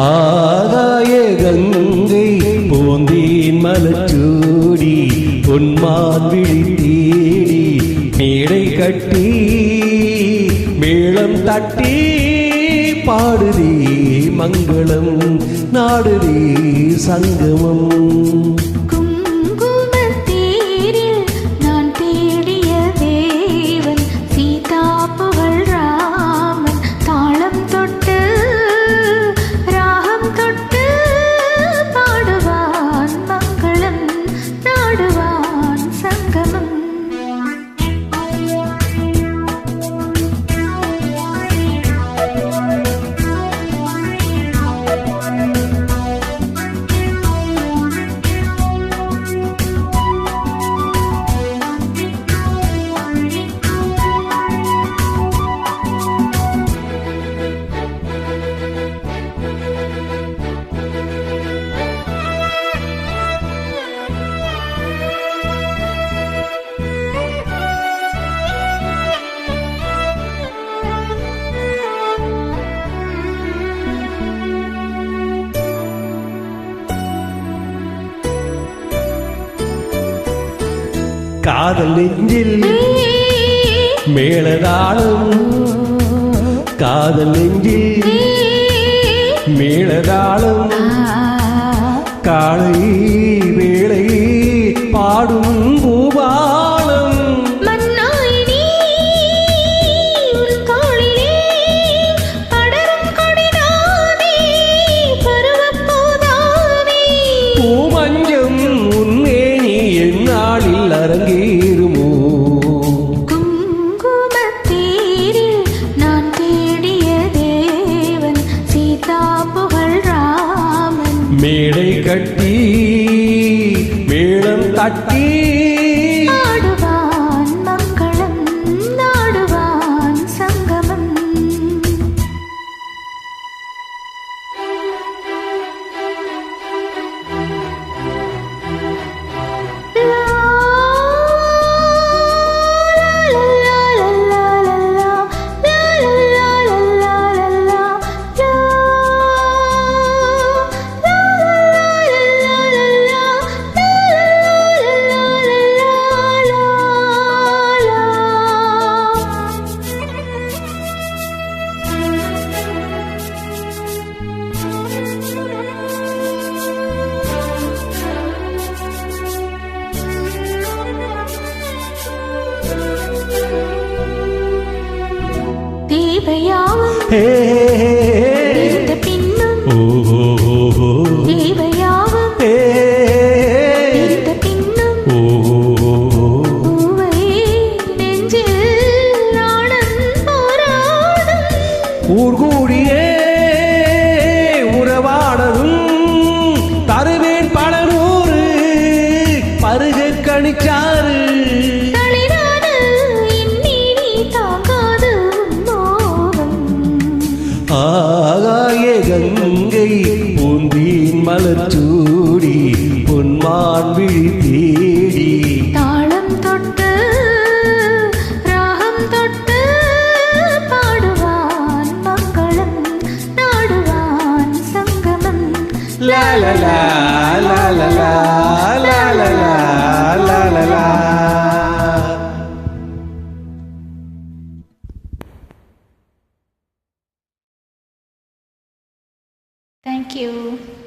ஆகாய கங்கை போந்தேன் மலச்சூடி பொன்மான் விழி தேடி மேடை கட்டி மேளம் தட்டி பாடுதே மங்களம் நாடுதே சங்கமம். ಮಾಡುವ காதல் நெஞ்சில் மேளதாளம் காதல் நெஞ்சில் மேளதாளம் காலை வேளை பாடும் மேடை கட்டி மேளம் தட்டி தேவையாம் பின்னும் தேவையாம் பின்னும் பூவை நெஞ்சில் நாடன் போராடும் ஊர்கூடியே உறவாடவும் தருவேன் பல கங்கை பூந்தீன் மலச்சூடி பொன்மான் விழி தேடி. தாளம் தொட்டு ராகம் தொட்டு பாடுவான் மங்களம் நாடுவான் சங்கமம். லாலலா லாலலா லாலலா லாலலா. 你。